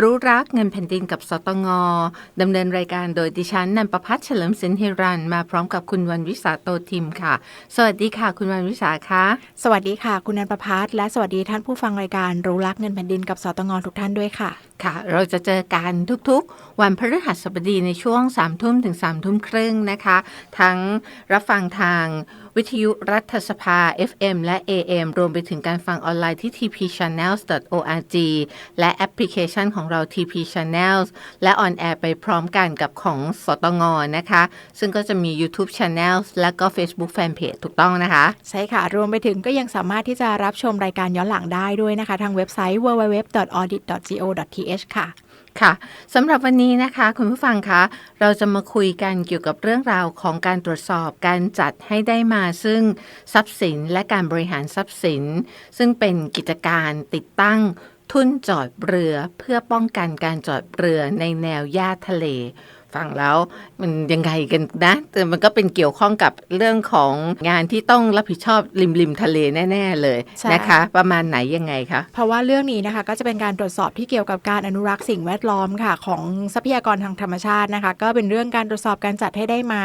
รู้รักเงินแผ่นดินกับสตงดำเนินรายการโดยดิฉันนันประพัฒน์เฉลิมสินฮิรันมาพร้อมกับคุณวันวิสาโตทิมค่ะ สวัสดีค่ะ คุณวันวิสาคะสวัสดีค่ะ คุณนันประพัฒน์และสวัสดีท่านผู้ฟังรายการรู้รักเงินแผ่นดินกับสตงทุกท่านด้วยค่ะค่ะ เราจะเจอกันทุกๆ วันพฤหัสบดีในช่วง3ามทุ่มถึง3ามทุ่มครึ่งนะคะ ทั้งรับฟังทางวิทยุรัฐสภา FM และ AM รวมไปถึงการฟังออนไลน์ที่ tpchannels.org และแอปพลิเคชันของเรา TP Channels และออนแอร์ไปพร้อมกันกับของสตงนะคะ ซึ่งก็จะมี YouTube Channels และก็ Facebook Fanpage ถูกต้องนะคะ ใช่ค่ะ รวมไปถึงก็ยังสามารถที่จะรับชมรายการย้อนหลังได้ด้วยนะคะ ทางเว็บไซต์ www.audit.go.th ค่ะค่ะสำหรับวันนี้นะคะ คุณผู้ฟังคะเราจะมาคุยกันเกี่ยวกับเรื่องราวของการตรวจสอบการจัดให้ได้มาซึ่งทรัพย์สินและการบริหารทรัพย์สิน ซึ่งเป็นกิจการติดตั้ง ทุนจอดเรือเพื่อป้องกันการจอดเรือในแนวหญ้าทะเล ฟังแล้วมันยังไงกันนะแต่มันก็เป็นเกี่ยวข้องกับเรื่องของงานที่ต้องรับผิดชอบริมริมทะเลแน่ ๆ เลยใช่นะคะ ประมาณไหนยังไงคะเพราะว่าเรื่องนี้นะคะก็จะเป็นการตรวจสอบที่เกี่ยวกับการอนุรักษ์สิ่งแวดล้อมค่ะ ของทรัพยากรทางธรรมชาตินะคะ ก็เป็นเรื่องการตรวจสอบการจัดให้ได้มา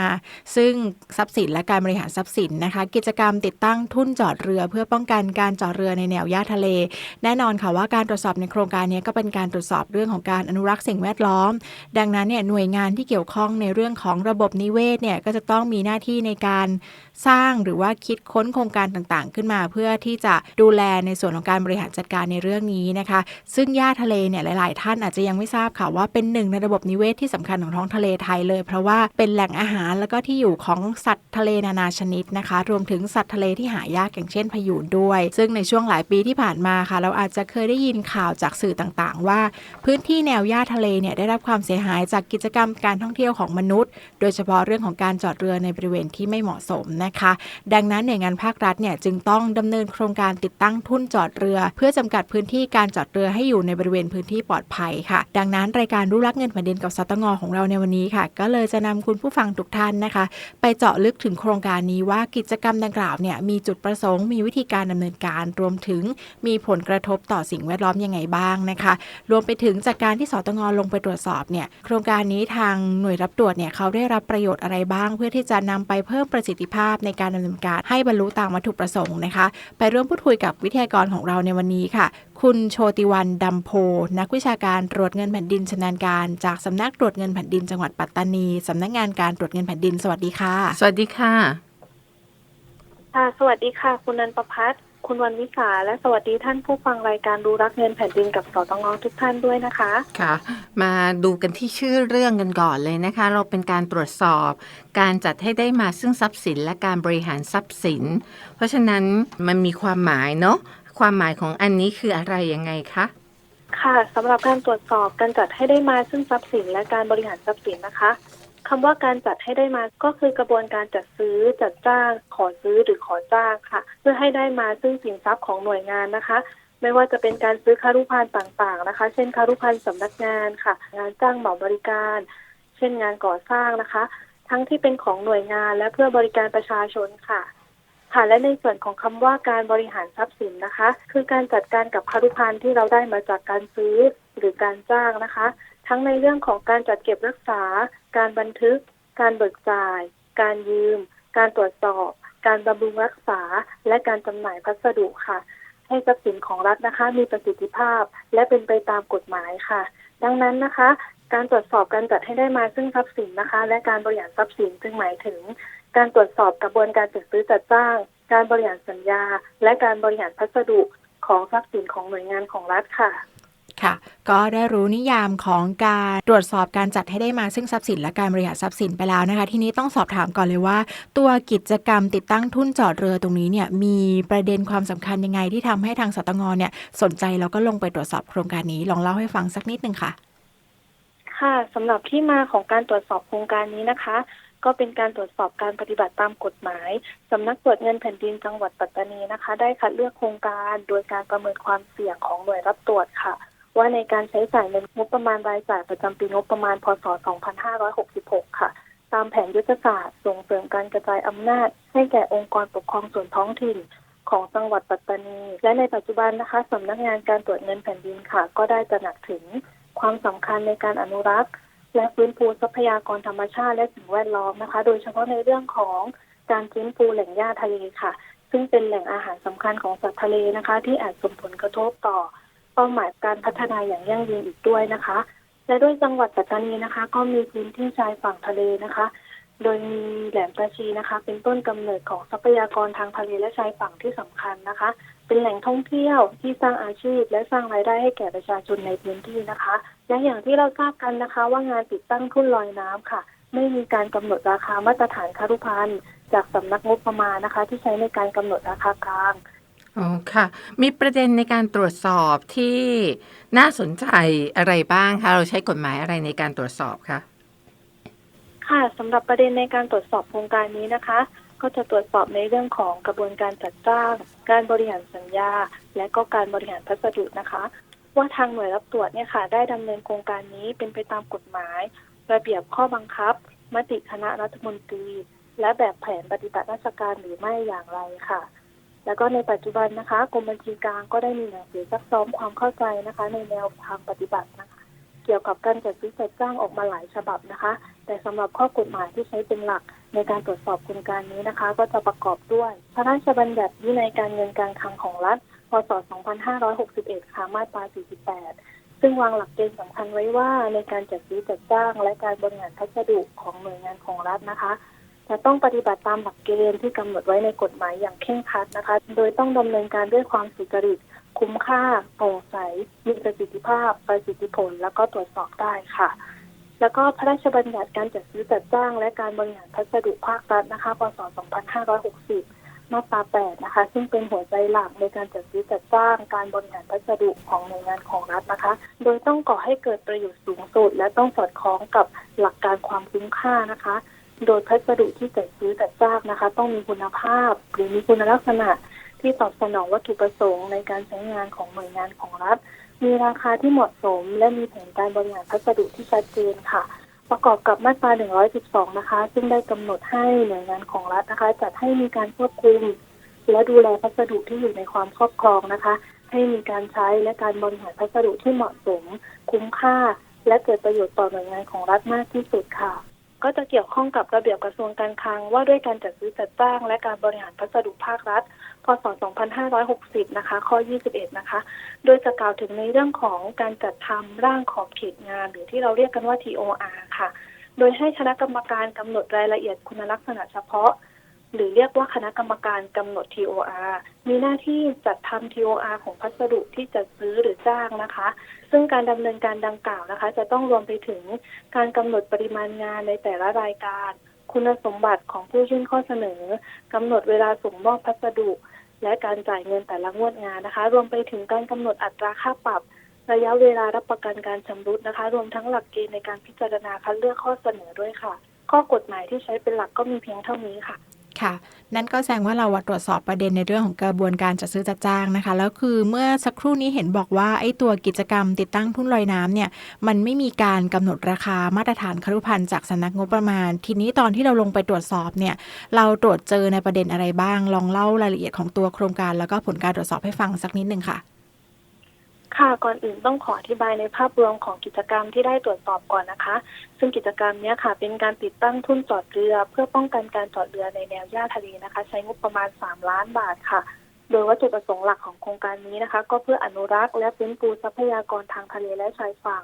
ซึ่งทรัพย์สินและการบริหารทรัพย์สินนะคะ กิจกรรมติดตั้งทุ่นจอดเรือ เพื่อป้องกันการจอดเรือในแนวหญ้าทะเล แน่นอนค่ะว่าการตรวจสอบในโครงการนี้ก็เป็นการตรวจสอบเรื่องของการอนุรักษ์สิ่งแวดล้อม ดังนั้นเนี่ยหน่วยงานที่เกี่ยวข้องในเรื่องของระบบนิเวศเนี่ยก็จะต้องมีหน้าที่ในการสร้างหรือว่าคิดค้นโครงการต่างๆ ขึ้นมา เพื่อที่จะดูแลในส่วนของการบริหารจัดการในเรื่องนี้นะคะ ซึ่งหญ้าทะเลเนี่ยหลาย ๆ ท่านอาจจะยังไม่ทราบค่ะว่าเป็นหนึ่งในระบบนิเวศที่สำคัญของท้องทะเลไทยเลย เพราะว่าเป็นแหล่งอาหารแล้วก็ที่อยู่ของสัตว์ทะเลนานาชนิดนะคะ รวมถึงสัตว์ทะเลที่หายากอย่างเช่นพยูนด้วย ซึ่งในช่วงหลายปีที่ผ่านมาค่ะ เราอาจจะเคยได้ยินข่าวจากสื่อต่างๆ ว่า พื้นที่แนวหญ้าทะเลเนี่ยได้รับความเสียหายจากกิจกรรมการท่องเที่ยวของมนุษย์ โดยเฉพาะเรื่องของการจอดเรือในบริเวณที่ไม่เหมาะสมนะคะ ดังนั้นหน่วยงานภาครัฐเนี่ยจึงต้องดำเนินโครงการติดตั้งทุ่นจอดเรือ เพื่อจำกัดพื้นที่การจอดเรือให้อยู่ในบริเวณพื้นที่ปลอดภัยค่ะ ดังนั้นรายการรู้รักเงินแผ่นดินกับสตงของเราในวันนี้ค่ะ ก็เลยจะนำคุณผู้ฟังทุกท่านนะคะ ไปเจาะลึกถึงโครงการนี้ว่ากิจกรรมดังกล่าวเนี่ยมีจุดประสงค์มีวิธีการดำเนินการรวมถึงมีผลกระทบต่อสิ่งแวดล้อมยังไงบ้างนะคะ รวมไปถึงจากการที่สตงลงไปตรวจสอบเนี่ยโครงการนี้ทางหน่วยรับตรวจเนี่ยเขาได้รับประโยชน์อะไรบ้าง เพื่อที่จะนำไปเพิ่มประสิทธิภาพในการดำเนินการให้บรรลุตามวัตถุประสงค์นะคะ ไปร่วมพูดคุยกับวิทยากรของเราในวันนี้ค่ะ คุณโชติวันดำโพ นักวิชาการตรวจเงินแผ่นดินชำนาญการ จากสำนักตรวจเงินแผ่นดินจังหวัดปัตตานีสำนักงานการตรวจเงินแผ่นดินสวัสดีค่ะ สวัสดีค่ะ ค่ะ สวัสดีค่ะ คุณนันประพัฒน์ คุณวันวิสาและสวัสดีท่านผู้ฟังรายการรู้รักเงินแผ่นดินกับสตงทุกท่านด้วยนะคะค่ะ มาดูกันที่ชื่อเรื่องกันก่อนเลยนะคะ เราเป็นการตรวจสอบ การจัดให้ได้มาซึ่งทรัพย์สินและการบริหารทรัพย์สิน เพราะฉะนั้นมันมีความหมายเนาะความหมายของอันนี้คืออะไรยังไงคะค่ะสำหรับการตรวจสอบการจัดให้ได้มาซึ่งทรัพย์สินและการบริหารทรัพย์สินนะคะ คำว่าการจัดให้ได้มาก็คือกระบวนการจัดซื้อจัดจ้างขอซื้อหรือขอจ้างค่ะ เพื่อให้ได้มาซึ่งสินทรัพย์ของหน่วยงานนะคะ ไม่ว่าจะเป็นการซื้อคารุพันธ์ต่างๆนะคะ เช่นคารุพันธ์สำนักงานค่ะ งานจ้างเหมาบริการ เช่นงานก่อสร้างนะคะ ทั้งที่เป็นของหน่วยงานและเพื่อบริการประชาชนค่ะค่ะและในส่วนของคำว่าการบริหารทรัพย์สินนะคะ คือการจัดการกับคารุพันธ์ที่เราได้มาจากการซื้อหรือการจ้างนะคะ ทั้งในเรื่องของการจัดเก็บรักษา การบันทึก การเบิกจ่าย การยืม การตรวจสอบ การบำรุงรักษา และการจำหน่ายพัสดุค่ะ ให้ทรัพย์สินของรัฐนะคะ มีประสิทธิภาพ และเป็นไปตามกฎหมายค่ะ ดังนั้นนะคะ การตรวจสอบการจัดให้ได้มาซึ่งทรัพย์สินนะคะ และการบริหารทรัพย์สินจึงหมายถึง การตรวจสอบกระบวนการจัดซื้อจัดจ้าง การบริหารสัญญา และการบริหารพัสดุของทรัพย์สินของหน่วยงานของรัฐค่ะ ค่ะ ก็ได้รู้นิยามของการตรวจสอบการจัดให้ได้มาซึ่งทรัพย์สินและการบริหารทรัพย์สินไปแล้วนะคะ ทีนี้ต้องสอบถามก่อนเลยว่า ตัวกิจกรรมติดตั้งทุ่นจอดเรือตรงนี้เนี่ยมีประเด็นความสำคัญยังไงที่ทำให้ทางสตงเนี่ยสนใจแล้วก็ลงไปตรวจสอบโครงการนี้ลองเล่าให้ฟังสักนิดนึงค่ะ ค่ะสำหรับที่มาของการตรวจสอบโครงการนี้นะคะก็เป็นการตรวจสอบการปฏิบัติตามกฎหมาย สำนักตรวจเงินแผ่นดินจังหวัดปัตตานีนะคะ ได้คัดเลือกโครงการโดยการประเมินความเสี่ยงของหน่วยรับตรวจค่ะ ว่าในการใช้จ่ายเงินงบประมาณรายจ่ายประจำปีงบประมาณ พศ 2566 ค่ะ ตามแผนยุทธศาสตร์ส่งเสริมการกระจายอำนาจ ให้แก่องค์กรปกครองส่วนท้องถิ่นของจังหวัดปัตตานี และในปัจจุบันนะคะสำนักงานการตรวจเงินแผ่นดินค่ะ ก็ได้ตระหนักถึงความสำคัญในการอนุรักษ์ และฟื้นฟูทรัพยากรธรรมชาติและสิ่งแวดล้อมนะคะ โดยเฉพาะในเรื่องของการฟื้นฟูแหล่งหญ้าทะเลค่ะ ซึ่งเป็นแหล่งอาหารสำคัญของสัตว์ทะเลนะคะ ที่อาจส่งผลกระทบต่อ เป้าหมายการพัฒนาอย่างยั่งยืนอีกด้วยนะคะ และด้วยจังหวัดปัตตานีนะคะ ก็มีพื้นที่ชายฝั่งทะเลนะคะ โดยมีแหลมตาชีนะคะ เป็นต้นกำเนิดของทรัพยากรทางทะเลและชายฝั่งที่สำคัญนะคะ เป็นแหล่งท่องเที่ยวที่สร้างอาชีพ และสร้างรายได้ให้แก่ประชาชนในพื้นที่นะคะ และอย่างที่เราทราบกันนะคะ ว่างานติดตั้งทุ่นลอยน้ำค่ะ ไม่มีการกำหนดราคามาตรฐานคารุพันธ์จากสำนักงบประมาณนะคะ ที่ใช้ในการกำหนดราคากลาง อ๋อค่ะ มีประเด็นในการตรวจสอบที่น่าสนใจอะไรบ้างคะเราใช้กฎหมายอะไรในการตรวจสอบคะค่ะสำหรับประเด็นในการตรวจสอบโครงการนี้นะคะ ก็จะตรวจสอบในเรื่องของกระบวนการจัดจ้าง การบริหารสัญญา และก็การบริหารพัสดุนะคะ ว่าทางหน่วยรับตรวจเนี่ยค่ะ ได้ดำเนินโครงการนี้เป็นไปตามกฎหมาย ระเบียบข้อบังคับ มติคณะรัฐมนตรี และแบบแผนปฏิบัติราชการหรือไม่อย่างไรค่ะ แล้วก็ในปัจจุบันนะคะกรมบัญชีกลางก็ได้มีหนังสือซักซ้อมความเข้าใจนะคะ ในแนวทางปฏิบัตินะคะ เกี่ยวกับการจัดซื้อจัดจ้างออกมาหลายฉบับนะคะ แต่สำหรับข้อกฎหมายที่ใช้เป็นหลักในการตรวจสอบโครงการนี้นะคะ ก็จะประกอบด้วย พระราชบัญญัติวินัยการเงินการคลังของรัฐ พศ 2561 ค่ะ มาตรา 48 ซึ่งวางหลักเกณฑ์สำคัญไว้ว่าในการจัดซื้อจัดจ้าง และการบริหารพัสดุของหน่วยงานของรัฐนะคะ จะต้องปฏิบัติตามหลักเกณฑ์ที่กำหนดไว้ในกฎหมายอย่างเคร่งครัดนะคะ โดยต้องดำเนินการด้วยความสุจริต คุ้มค่าโปร่งใส มีประสิทธิภาพ ประสิทธิผล แล้วก็ตรวจสอบได้ค่ะ แล้วก็พระราชบัญญัติการจัดซื้อจัดจ้าง และการบริหารพัสดุภาครัฐนะคะ พศ 2560 มาตรา 8 นะคะ ซึ่งเป็นหัวใจหลักในการจัดซื้อจัดจ้าง การบริหารพัสดุของหน่วยงานของรัฐนะคะ โดยต้องก่อให้เกิดประโยชน์สูงสุด และต้องสอดคล้องกับหลักการความคุ้มค่านะคะ โดยพัสดุที่จัดซื้อจัดจ้างนะคะ ต้องมีคุณภาพ หรือมีคุณลักษณะที่ตอบสนองวัตถุประสงค์ในการใช้งานของหน่วยงานของรัฐ มีราคาที่เหมาะสม และมีแผนการบริหารพัสดุที่ชัดเจนค่ะ ประกอบกับมาตรา 112 นะคะ ซึ่งได้กำหนดให้หน่วยงานของรัฐนะคะ จัดให้มีการควบคุม และดูแลพัสดุที่อยู่ในความครอบครองนะคะ ให้มีการใช้และการบริหารพัสดุที่เหมาะสม คุ้มค่า และเกิดประโยชน์ต่อหน่วยงานของรัฐมากที่สุดค่ะ ก็จะเกี่ยวข้องกับระเบียบกระทรวงการคลัง ว่าด้วยการจัดซื้อจัดจ้าง และการบริหารพัสดุภาครัฐ พศ 2560 นะคะ ข้อ 21 นะคะ โดยจะกล่าวถึงในเรื่องของการจัดทำร่างขอบเขตงาน หรือที่เราเรียกกันว่า TOR ค่ะ โดยให้คณะกรรมการกำหนดรายละเอียดคุณลักษณะเฉพาะ หรือเรียกว่าคณะกรรมการกำหนด TOR มีหน้าที่จัดทำ TOR ของพัสดุที่จัดซื้อหรือจ้างนะคะ ซึ่งการดำเนินการดังกล่าวนะคะ จะต้องรวมไปถึงการกำหนดปริมาณงานในแต่ละรายการ คุณสมบัติของผู้ยื่นข้อเสนอกำหนดเวลาส่งมอบพัสดุ และการจ่ายเงินแต่ละงวดงานนะคะ รวมไปถึงการกำหนดอัตราค่าปรับ ระยะเวลารับประกันการชำรุดนะคะ รวมทั้งหลักเกณฑ์ในการพิจารณาคัดเลือกข้อเสนอด้วยค่ะ ข้อกฎหมายที่ใช้เป็นหลักก็มีเพียงเท่านี้ค่ะ ค่ะ นั่นก็แสดงว่าเราตรวจสอบประเด็นในเรื่องของกระบวนการจัดซื้อจัดจ้างนะคะ แล้วคือเมื่อสักครู่นี้เห็นบอกว่าไอ้ตัวกิจกรรมติดตั้งทุ่นลอยน้ำเนี่ยมันไม่มีการกำหนดราคามาตรฐานครุพันธ์จากสำนักงบประมาณ ทีนี้ตอนที่เราลงไปตรวจสอบเนี่ยเราตรวจเจอในประเด็นอะไรบ้าง ลองเล่ารายละเอียดของตัวโครงการ แล้วก็ผลการตรวจสอบให้ฟังสักนิดหนึ่งค่ะ ค่ะก่อนอื่นต้องขออธิบายในภาพรวมของกิจกรรมที่ได้ตรวจสอบก่อนนะคะ ซึ่งกิจกรรมนี้ค่ะ เป็นการติดตั้งทุ่นจอดเรือ เพื่อป้องกันการจอดเรือในแนวหญ้าทะเลนะคะ ใช้งบประมาณ 3 ล้านบาทค่ะ โดยวัตถุประสงค์หลักของโครงการนี้นะคะ ก็เพื่ออนุรักษ์และฟื้นฟูทรัพยากรทางทะเลและชายฝั่ง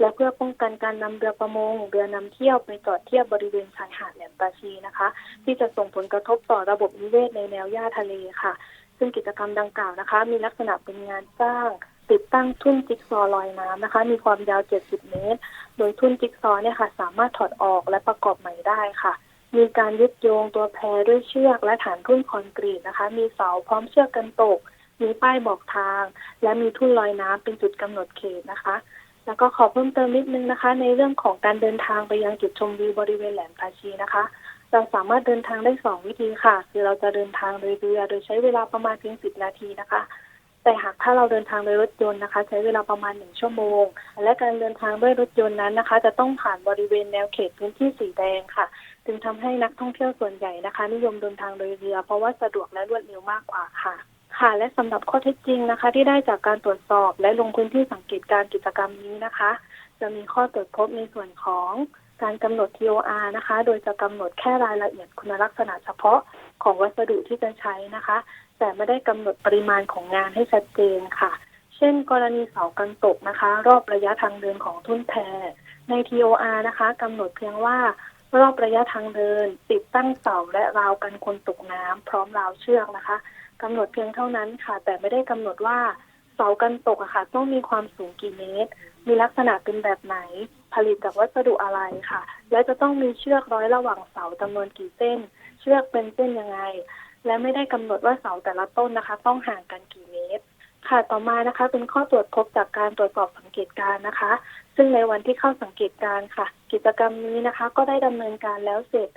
และเพื่อป้องกันการนำเรือประมงเรือนำเที่ยวไปจอดเทียบบริเวณชายหาดแหลมตาชีนะคะ ที่จะส่งผลกระทบต่อระบบนิเวศในแนวหญ้าทะเลค่ะ ซึ่งกิจกรรมดังกล่าวนะคะ มีลักษณะเป็นงานจ้าง ติดตั้งทุ่นจิ๊กซอลอยน้ำนะคะ มีความยาว 70 เมตร โดยทุ่นจิ๊กซอเนี่ยค่ะ สามารถถอดออกและประกอบใหม่ได้ค่ะ มีการยึดโยงตัวแพรด้วยเชือกและฐานทุ่นคอนกรีตนะคะ มีเสาพร้อมเชือกกันตก มีป้ายบอกทาง และมีทุ่นลอยน้ำเป็นจุดกำหนดเขตนะคะแล้วก็ขอเพิ่มเติมนิดนึงนะคะ ในเรื่องของการเดินทางไปยังจุดชมวิวบริเวณแหลมพาชีนะคะ เราสามารถเดินทางได้สองวิธีค่ะ คือเราจะเดินทางโดยเรือโดยใช้เวลาประมาณเพียงสิบนาทีนะคะ แต่หากถ้าเราเดินทางโดยรถยนต์นะคะ ใช้เวลาประมาณหนึ่งชั่วโมง และการเดินทางด้วยรถยนต์นั้นนะคะ จะต้องผ่านบริเวณแนวเขตพื้นที่สีแดงค่ะ จึงทำให้นักท่องเที่ยวส่วนใหญ่นะคะ นิยมเดินทางโดยเรือ เพราะว่าสะดวกและรวดเร็วมากกว่าค่ะค่ะและสำหรับข้อเท็จจริงนะคะ ที่ได้จากการตรวจสอบและลงพื้นที่สังเกตการกิจกรรมนี้นะคะ จะมีข้อตรวจพบในส่วนของการกำหนด TOR นะคะ โดยจะกำหนดแค่รายละเอียดคุณลักษณะเฉพาะของวัสดุที่จะใช้นะคะ แต่ไม่ได้กำหนดปริมาณของงานให้ชัดเจนค่ะ เช่น กรณีเสากันตกนะคะ รอบระยะทางเดินของทุ่นแพใน TOR นะคะกำหนดเพียงว่ารอบระยะทางเดิน ติดตั้งเสาและราวกันคนตกน้ำพร้อมราวเชือกนะคะกำหนดเพียงเท่านั้นค่ะ แต่ไม่ได้กำหนดว่าเสากันตกอะค่ะ ต้องมีความสูงกี่เมตร มีลักษณะเป็นแบบไหน ผลิตจากวัสดุอะไรค่ะ และจะต้องมีเชือกร้อยระหว่างเสาจำนวนกี่เส้น เชือกเป็นเส้นยังไง และไม่ได้กำหนดว่าเสาแต่ละต้นนะคะ ต้องห่างกันกี่เมตร ค่ะต่อมานะคะ เป็นข้อตรวจพบจากการตรวจสอบสังเกตการนะคะ ซึ่งในวันที่เข้าสังเกตการค่ะ กิจกรรมนี้นะคะ ก็ได้ดำเนินการแล้วเสร็จ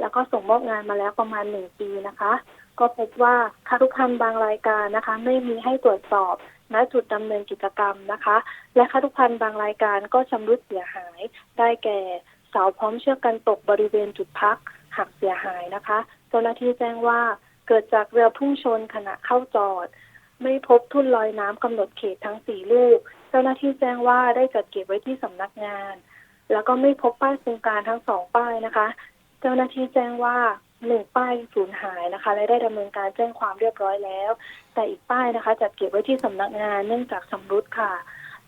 แล้วก็ส่งมอบงานมาแล้วประมาณหนึ่งปีนะคะ ก็พบว่าคารุพันธ์บางรายการนะคะ ไม่มีให้ตรวจสอบณจุดดำเนินกิจกรรมนะคะ และคารุพันธ์บางรายการก็ชำรุดเสียหาย ได้แก่เสาพร้อมเชือกกันตกบริเวณจุดพักหักเสียหายนะคะ เจ้าหน้าที่แจ้งว่า เกิดจากเรือพุ่งชนขณะเข้าจอด ไม่พบทุ่นลอยน้ำกำหนดเขตทั้งสี่ลูก เจ้าหน้าที่แจ้งว่าได้จัดเก็บไว้ที่สำนักงาน แล้วก็ไม่พบป้ายโครงการทั้งสองป้ายนะคะ เจ้าหน้าที่แจ้งว่าหนึ่งป้ายสูญหายนะคะ และได้ดำเนินการแจ้งความเรียบร้อยแล้ว แต่อีกป้ายนะคะ จัดเก็บไว้ที่สำนักงานเนื่องจากชำรุดค่ะ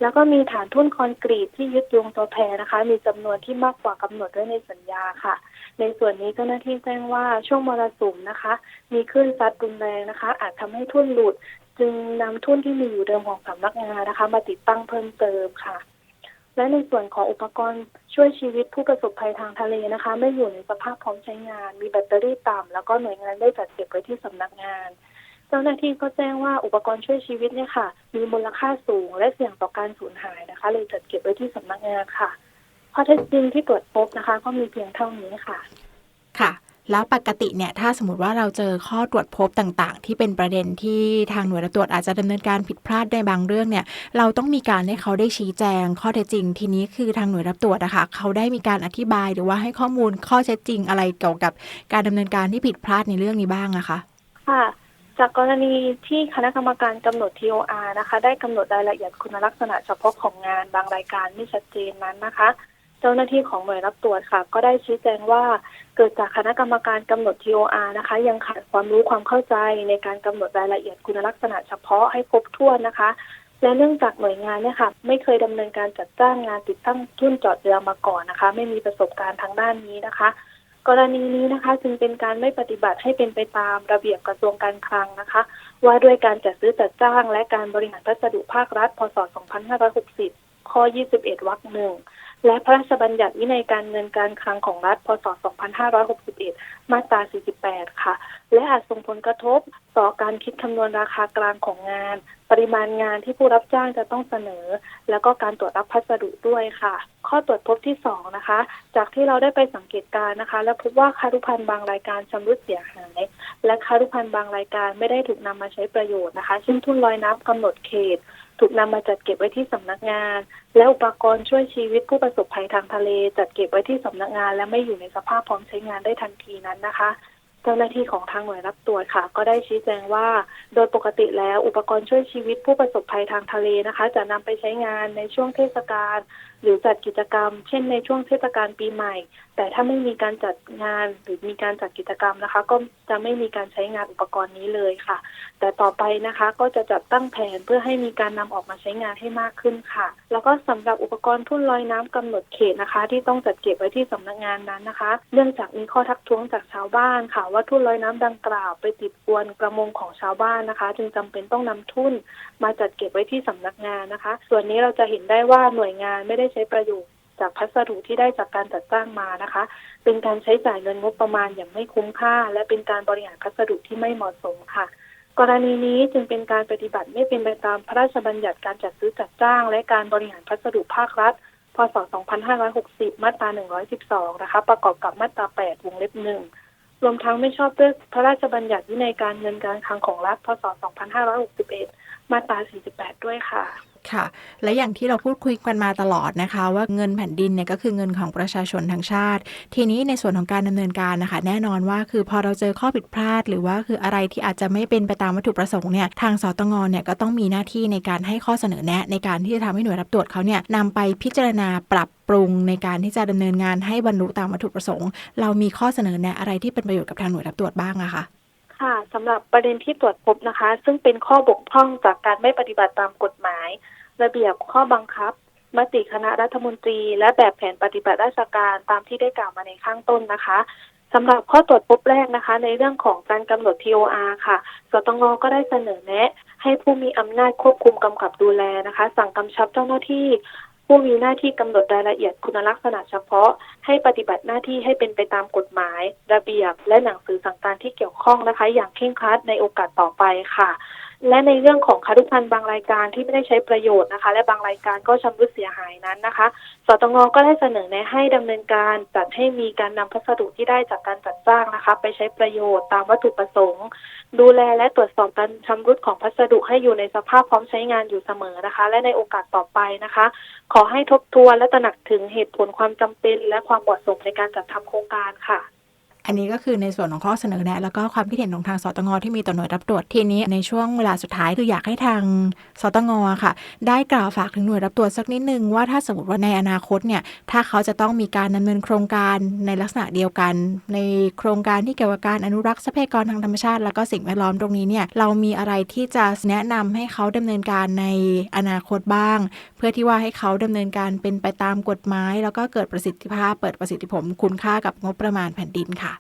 แล้วก็มีฐานทุ่นคอนกรีตที่ยึดโยงตัวแพรนะคะ มีจำนวนที่มากกว่ากำหนดไว้ในสัญญาค่ะ ในส่วนนี้เจ้าหน้าที่แจ้งว่าช่วงมรสุมนะคะ มีคลื่นซัดรุนแรงนะคะ อาจทำให้ทุ่นหลุด จึงนำทุ่นที่มีอยู่เดิมของสำนักงานนะคะ มาติดตั้งเพิ่มเติมค่ะ และในส่วนของอุปกรณ์ช่วยชีวิตผู้ประสบภัยทางทะเลนะคะ ไม่อยู่ในสภาพพร้อมใช้งาน มีแบตเตอรี่ต่ำแล้วก็หน่วยงานได้จัดเก็บไว้ที่สำนักงานเจ้าหน้าที่ก็แจ้งว่าอุปกรณ์ช่วยชีวิตเนี่ยค่ะ มีมูลค่าสูงและเสี่ยงต่อการสูญหายนะคะ เลยจัดเก็บไว้ที่สำนักงานค่ะ ข้อเท็จจริงที่ตรวจพบนะคะ ก็มีเพียงเท่านี้ค่ะ ค่ะ แล้วปกติเนี่ย ถ้าสมมติว่าเราเจอข้อตรวจพบต่างๆ ที่เป็นประเด็นที่ทางหน่วยตรวจอาจจะดำเนินการผิดพลาดในบางเรื่องเนี่ย เราต้องมีการให้เขาได้ชี้แจง ข้อเท็จจริง ทีนี้คือทางหน่วยรับตรวจนะคะเขาได้มีการอธิบายหรือว่าให้ข้อมูลข้อเท็จจริงอะไรเกี่ยวกับการดำเนินการที่ผิดพลาดในเรื่องนี้บ้างนะคะ ค่ะจากกรณีที่คณะกรรมการกำหนด TOR นะคะ ได้กำหนดรายละเอียดคุณลักษณะเฉพาะของงานบางรายการไม่ชัดเจนนั้นนะคะ เจ้าหน้าที่ของหน่วยรับตรวจค่ะ ก็ได้ชี้แจงว่าเกิดจากคณะกรรมการกำหนด TOR นะคะ ยังขาดความรู้ความเข้าใจในการกำหนดรายละเอียดคุณลักษณะเฉพาะให้ครบถ้วนนะคะ และเนื่องจากหน่วยงานเนี่ยค่ะ ไม่เคยดำเนินการจัดจ้างงานติดตั้งทุ่นจอดเรือมาก่อนนะคะ ไม่มีประสบการณ์ทางด้านนี้นะคะ กรณีนี้นะคะ จึงเป็นการไม่ปฏิบัติให้เป็นไปตามระเบียบกระทรวงการคลังนะคะ ว่าด้วยการจัดซื้อจัดจ้าง และการบริหารพัสดุภาครัฐ พศ 2560 ข้อ 21 วรรคหนึ่ง และพระราชบัญญัติวินัยการเงินการคลังของรัฐ พศ 2561 มาตรา 48 ค่ะ และอาจส่งผลกระทบต่อการคิดคำนวณราคากลางของงาน ปริมาณงานที่ผู้รับจ้างจะต้องเสนอ แล้วก็การตรวจรับพัสดุด้วยค่ะ ข้อตรวจพบที่สองนะคะ จากที่เราได้ไปสังเกตการนะคะ และพบว่าคารุพันธ์บางรายการชำรุดเสียหาย และคารุพันธ์บางรายการไม่ได้ถูกนำมาใช้ประโยชน์นะคะ เช่นทุนลอยน้ำกำหนดเขต ถูกนำมาจัดเก็บไว้ที่สำนักงาน และอุปกรณ์ช่วยชีวิตผู้ประสบภัยทางทะเล จัดเก็บไว้ที่สำนักงาน และไม่อยู่ในสภาพพร้อมใช้งานได้ทันทีนั้นนะคะ จ้าหน้าที่ของทางหน่วยรับตรวจค่ะ ก็ได้ชี้แจงว่า โดยปกติแล้วอุปกรณ์ช่วยชีวิตผู้ประสบภัยทางทะเลนะคะ จะนำไปใช้งานในช่วงเทศกาลหรือจัดกิจกรรม เช่นในช่วงเทศกาลปีใหม่ แต่ถ้าไม่มีการจัดงานหรือมีการจัดกิจกรรมนะคะ ก็จะไม่มีการใช้งานอุปกรณ์นี้เลยค่ะ แต่ต่อไปนะคะก็จะจัดตั้งแผนเพื่อให้มีการนำออกมาใช้งานให้มากขึ้นค่ะ แล้วก็สำหรับอุปกรณ์ทุ่นลอยน้ำกำหนดเขตนะคะ ที่ต้องจัดเก็บไว้ที่สำนักงานนั้นนะคะ เนื่องจากมีข้อทักท้วงจากชาวบ้านค่ะว่า่าทุ่นลอยน้ำดังกล่าวไปติดอวนประมงของชาวบ้านนะคะ จึงจำเป็นต้องนำทุ่นมาจัดเก็บไว้ที่สำนักงานนะคะ ส่วนนี้เราจะเห็นได้ว่าหน่วยงานไม่ได้ใช้ประโยชน์จากพัสดุที่ได้จากการจัดจ้างมานะคะ เป็นการใช้จ่ายเงินงบประมาณอย่างไม่คุ้มค่า และเป็นการบริหารพัสดุที่ไม่เหมาะสมค่ะ กรณีนี้จึงเป็นการปฏิบัติไม่เป็นไปตามพระราชบัญญัติการจัดซื้อจัดจ้าง และการบริหารพัสดุภาครัฐ พศ 2560 มาตรา 112 นะคะ ประกอบกับมาตรา 8 วงเล็บหนึ่ง รวมทั้งไม่ชอบด้วยพระราชบัญญัติวินัยการเงินการคลังของรัฐพศ 2561 มาตรา 48 ด้วยค่ะ ค่ะ และอย่างที่เราพูดคุยกันมาตลอดนะคะ ว่าเงินแผ่นดินเนี่ยก็คือเงินของประชาชนทั้งชาติ ทีนี้ในส่วนของการดำเนินการนะคะ แน่นอนว่าคือพอเราเจอข้อผิดพลาด หรือว่าคืออะไรที่อาจจะไม่เป็นไปตามวัตถุประสงค์เนี่ยทางสตงเนี่ยก็ต้องมีหน้าที่ในการให้ข้อเสนอแนะ ในการที่จะทำให้หน่วยรับตรวจเขาเนี่ยนำไปพิจารณาปรับปรุงในการที่จะดำเนินงานให้บรรลุตามวัตถุประสงค์ เรามีข้อเสนอแนะอะไรที่เป็นประโยชน์กับทางหน่วยรับตรวจบ้างอะคะ ค่ะสำหรับประเด็นที่ตรวจพบนะคะ ซึ่งเป็นข้อบกพร่องจากการไม่ปฏิบัติตามกฎหมาย ระเบียบข้อบังคับ มติคณะรัฐมนตรี และแบบแผนปฏิบัติราชการตามที่ได้กล่าวมาในข้างต้นนะคะสำหรับข้อตรวจพบแรกนะคะ ในเรื่องของการกำหนด TOR ค่ะ สตงก็ได้เสนอแนะ ให้ผู้มีอำนาจควบคุมกำกับดูแลนะคะ สั่งกำชับเจ้าหน้าที่ ผู้มีหน้าที่กำหนดรายละเอียดคุณลักษณะเฉพาะ ให้ปฏิบัติหน้าที่ให้เป็นไปตามกฎหมาย ระเบียบ และหนังสือสั่งการที่เกี่ยวข้องนะคะ อย่างเคร่งครัดในโอกาสต่อไปค่ะและในเรื่องของคารุพันธ์บางรายการที่ไม่ได้ใช้ประโยชน์นะคะ และบางรายการก็ชำรุดเสียหายนั้นนะคะ สตงก็ได้เสนอแนะให้ดำเนินการจัดให้มีการนำพัสดุที่ได้จากการจัดจ้างนะคะ ไปใช้ประโยชน์ตามวัตถุประสงค์ ดูแลและตรวจสอบการชำรุดของพัสดุให้อยู่ในสภาพพร้อมใช้งานอยู่เสมอนะคะ และในโอกาสต่อไปนะคะ ขอให้ทบทวนและตระหนักถึงเหตุผลความจำเป็น และความเหมาะสมในการจัดทำโครงการค่ะ อันนี้ก็คือในส่วนของข้อเสนอแนะแล้วก็ความคิดเห็นของทางสตงที่มีต่อหน่วยรับตรวจทีนี้ในช่วงเวลาสุดท้ายคืออยากให้ทางสตงค่ะ ได้กล่าวฝากถึงหน่วยรับตรวจสักนิดนึงว่าถ้าสมมติว่าในอนาคตเนี่ยถ้าเขาจะต้องมีการดำเนินโครงการในลักษณะเดียวกัน ในโครงการที่เกี่ยวกับการอนุรักษ์ทรัพยากรทางธรรมชาติ แล้วก็สิ่งแวดล้อมตรงนี้เนี่ยเรามีอะไรที่จะแนะนำให้เขาดำเนินการในอนาคตบ้าง เพื่อที่ว่าให้เขาดำเนินการเป็นไปตามกฎหมาย แล้วก็เกิดประสิทธิภาพเปิดประสิทธิผลคุณค่ากับงบประมาณแผ่นดินค่ะ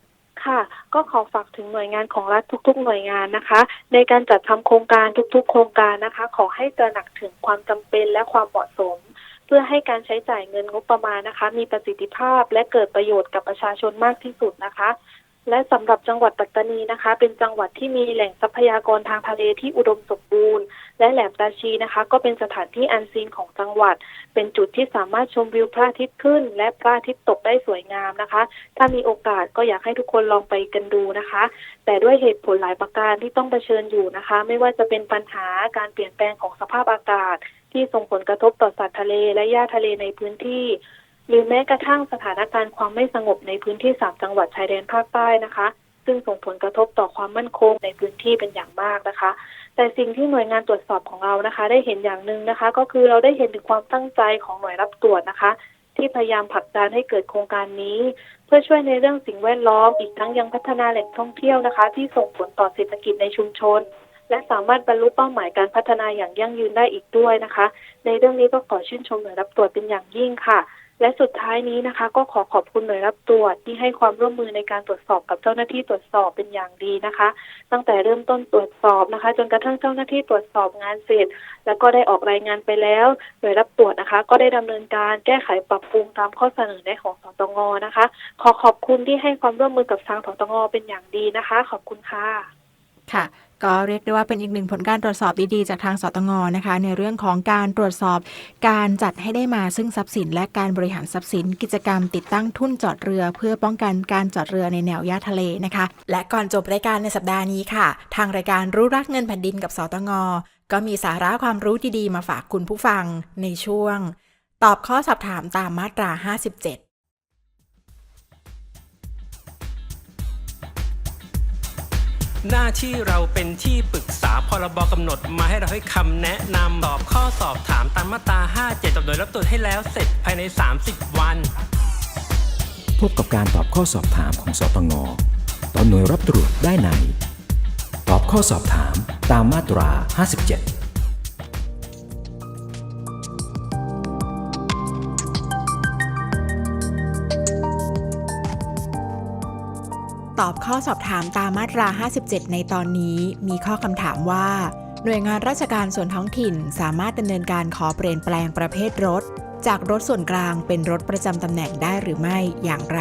ค่ะ ก็ขอฝากถึงหน่วยงานของรัฐทุก ๆ หน่วยงานนะคะ ในการจัดทำโครงการทุก ๆ โครงการนะคะ ขอให้ตระหนักถึงความจำเป็นและความเหมาะสม เพื่อให้การใช้จ่ายเงินงบประมาณนะคะ มีประสิทธิภาพและเกิดประโยชน์กับประชาชนมากที่สุดนะคะ และสำหรับจังหวัดปัตตานีนะคะ เป็นจังหวัดที่มีแหล่งทรัพยากรทางทะเลที่อุดมสมบูรณ์ และแหลมตาชีนะคะ ก็เป็นสถานที่อันซีนของจังหวัด เป็นจุดที่สามารถชมวิวพระอาทิตย์ขึ้น และพระอาทิตย์ตกได้สวยงามนะคะ ถ้ามีโอกาสก็อยากให้ทุกคนลองไปกันดูนะคะ แต่ด้วยเหตุผลหลายประการที่ต้องเผชิญอยู่นะคะ ไม่ว่าจะเป็นปัญหาการเปลี่ยนแปลงของสภาพอากาศ ที่ส่งผลกระทบต่อสัตว์ทะเลและหญ้าทะเลในพื้นที่ หรือแม้กระทั่งสถานการณ์ความไม่สงบในพื้นที่สามจังหวัดชายแดนภาคใต้นะคะ ซึ่งส่งผลกระทบต่อความมั่นคงในพื้นที่เป็นอย่างมากนะคะ แต่สิ่งที่หน่วยงานตรวจสอบของเรานะคะ ได้เห็นอย่างหนึ่งนะคะ ก็คือเราได้เห็นถึงความตั้งใจของหน่วยรับตรวจนะคะ ที่พยายามผลักดันให้เกิดโครงการนี้ เพื่อช่วยในเรื่องสิ่งแวดล้อมอีกทั้งยังพัฒนาแหล่งท่องเที่ยวนะคะ ที่ส่งผลต่อเศรษฐกิจในชุมชนและสามารถบรรลุเป้าหมายการพัฒนาอย่างยั่งยืนได้อีกด้วยนะคะ ในเรื่องนี้ก็ขอชื่นชมหน่วยรับตรวจเป็นอย่างยิ่งค่ะ และสุดท้ายนี้นะคะ ก็ขอขอบคุณหน่วยรับตรวจที่ให้ความร่วมมือในการตรวจสอบกับเจ้าหน้าที่ตรวจสอบเป็นอย่างดีนะคะ ตั้งแต่เริ่มต้นตรวจสอบนะคะ จนกระทั่งเจ้าหน้าที่ตรวจสอบงานเสร็จ แล้วก็ได้ออกรายงานไปแล้ว หน่วยรับตรวจนะคะ ก็ได้ดำเนินการแก้ไขปรับปรุงตามข้อเสนอแนะของสตงนะคะ ขอขอบคุณที่ให้ความร่วมมือกับทางสตงเป็นอย่างดีนะคะ ขอบคุณค่ะค่ะ ก็เรียกได้ว่าเป็นอีกหนึ่งผลการตรวจสอบดีๆ จากทางสตงนะคะ ในเรื่องของการตรวจสอบการจัดให้ได้มาซึ่งทรัพย์สิน และการบริหารทรัพย์สิน กิจกรรมติดตั้งทุ่นจอดเรือ เพื่อป้องกันการจอดเรือในแนวย่าทะเลนะคะ และก่อนจบรายการในสัปดาห์นี้ค่ะ ทางรายการรู้รักเงินแผ่นดินกับสตงก็มีสาระความรู้ดีๆมาฝากคุณผู้ฟังในช่วง ตอบข้อสอบถามตามมาตรา 57 หน้าที่เราเป็นที่ปรึกษาพรบกำหนดมาให้เราให้คำแนะนำตอบข้อสอบถามตามมาตรา 57จับโดยรับตรวจให้แล้วเสร็จภายใน 30 วัน พบกับการตอบข้อสอบถามของสตงตอนหน่วยรับตรวจได้ใน ตอบข้อสอบถามตามมาตรา 57 ข้อสอบถามตามมาตรา 57 ในตอนนี้ มีข้อคำถามว่า หน่วยงานราชการส่วนท้องถิ่นสามารถดำเนินการขอเปลี่ยนแปลงประเภทรถ จากรถส่วนกลางเป็นรถประจำตำแหน่งได้หรือไม่อย่างไร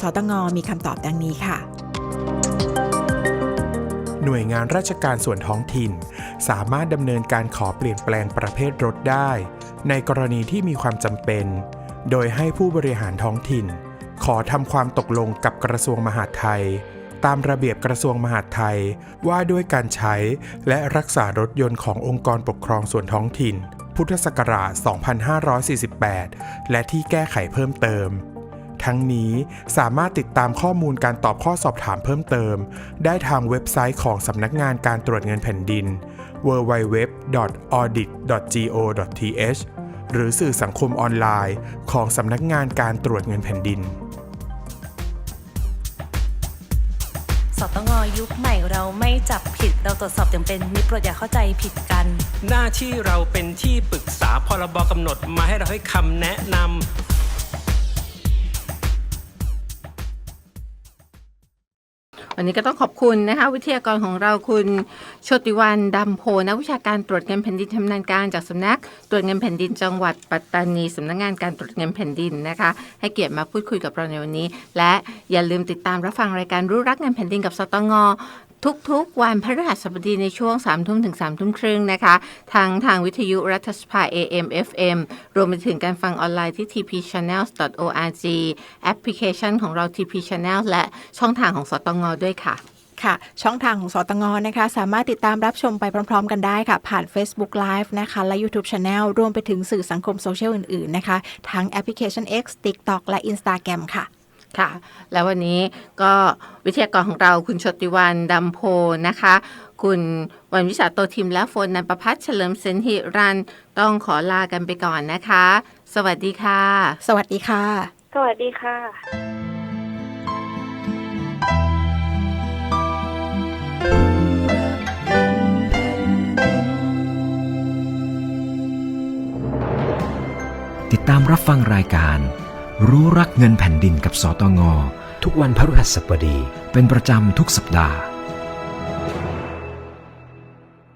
สตงมีคำตอบดังนี้ค่ะหน่วยงานราชการส่วนท้องถิ่น สามารถดำเนินการขอเปลี่ยนแปลงประเภทรถได้ ในกรณีที่มีความจำเป็น โดยให้ผู้บริหารท้องถิ่น ขอทำความตกลงกับกระทรวงมหาดไทย ตามระเบียบกระทรวงมหาดไทยว่าด้วยการใช้และรักษารถยนต์ขององค์กรปกครองส่วนท้องถิ่น พุทธศักราช 2548 และที่แก้ไขเพิ่มเติม ทั้งนี้สามารถติดตามข้อมูลการตอบข้อสอบถามเพิ่มเติม ได้ทางเว็บไซต์ของสำนักงานการตรวจเงินแผ่นดิน www.audit.go.th หรือสื่อสังคมออนไลน์ ของสำนักงานการตรวจเงินแผ่นดิน สตงยุคใหม่เราไม่จับผิด เราตรวจสอบอย่างเป็นมิตรโปรดอย่าเข้าใจผิดกัน หน้าที่เราเป็นที่ปรึกษาพรบกำหนดมาให้เราให้คำแนะนำ วันนี้ก็ต้องขอบคุณนะคะวิทยากรของเราคุณโชติวันดำโพนักวิชาการตรวจเงินแผ่นดินชำนาญการจากสำนักตรวจเงินแผ่นดินจังหวัดปัตตานีสำนักงานการตรวจเงินแผ่นดินนะคะ ให้เกียรติมาพูดคุยกับเราในวันนี้ และอย่าลืมติดตามรับฟังรายการรู้รักเงินแผ่นดินกับสตง ทุกๆ วันพฤหัสบดีในช่วง3ทุ่มถึง3ทุ่มครึ่งนะคะ ทางทางวิทยุรัฐสภา AM FM รวมไปถึงการฟังออนไลน์ที่ tpchannels.org แอปพลิเคชันของเรา TP Channel และช่องทางของสตงด้วยค่ะ ค่ะ ช่องทางของสตงนะคะ สามารถติดตามรับชมไปพร้อม ๆ กันได้ค่ะ ผ่าน Facebook Live นะคะ และ YouTube Channel รวมไปถึงสื่อสังคมโซเชียลอื่น ๆ นะคะ ทั้งแอปพลิเคชัน X TikTok และ Instagram ค่ะ ค่ะ แล้ววันนี้ก็วิทยากรของเราคุณชติวันดำโพนะคะ คุณวันวิสาโตทิมและโฟนนันประพัฒน์เฉลิมเซนหิรัน ต้องขอลากันไปก่อนนะคะ สวัสดีค่ะ สวัสดีค่ะ สวัสดีค่ะติดตามรับฟังรายการ รู้รักเงินแผ่นดินกับสตงทุกวันพฤหัสบดี เป็นประจำทุกสัปดาห์